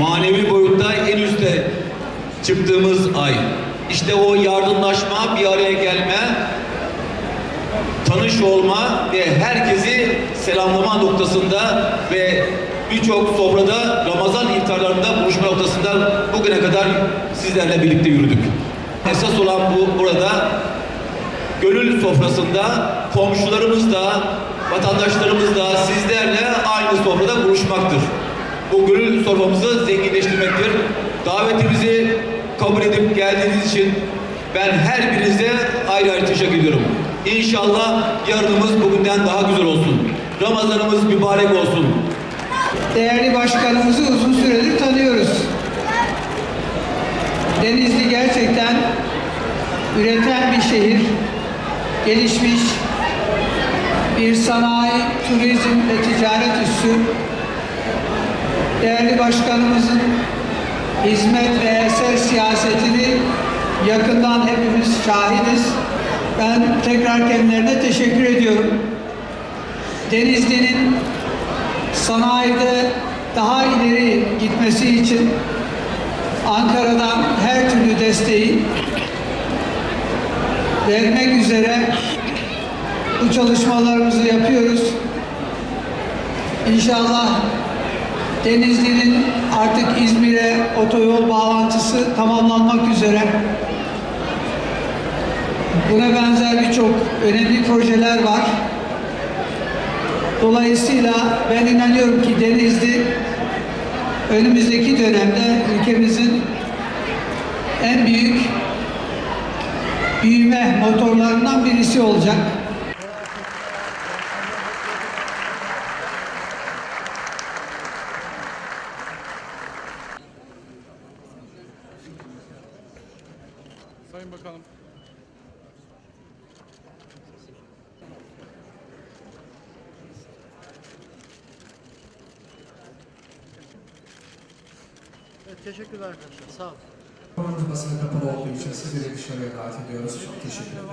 Manevi boyutta en üste çıktığımız ay. İşte o yardımlaşma, bir araya gelme, tanış olma ve herkesi selamlama noktasında ve birçok sofrada Ramazan iftarlarında buluşma noktasında bugüne kadar sizlerle birlikte yürüdük. Esas olan bu burada gönül sofrasında komşularımızla, vatandaşlarımızla, sizlerle aynı sofrada buluşmaktır. Bu gönül soframızı zenginleştirmektir. Davetimizi kabul edip geldiğiniz için ben her birinize ayrı ayrı teşekkür ediyorum. İnşallah yarınımız bugünden daha güzel olsun. Ramazanımız mübarek olsun. Değerli başkanımızı uzun süredir tanıyoruz. Denizli gerçekten üreten bir şehir, gelişmiş bir sanayi, turizm ve ticaret üssü. Değerli başkanımızın hizmet ve eser siyasetini yakından hepimiz şahidiz. Ben tekrar kendilerine teşekkür ediyorum. Denizli'nin sanayide daha ileri gitmesi için Ankara'dan her türlü desteği vermek üzere bu çalışmalarımızı yapıyoruz. İnşallah Denizli'nin artık İzmir'e otoyol bağlantısı tamamlanmak üzere. Buna benzer birçok önemli projeler var. Dolayısıyla ben inanıyorum ki Denizli önümüzdeki dönemde ülkemizin en büyük büyüme motorlarından birisi olacak. Sayın Bakanım. Evet, teşekkürler arkadaşlar. Sağ olun. Basına kapalı olduğu için sizleri dışarıya davet ediyoruz. Çok teşekkür ederim.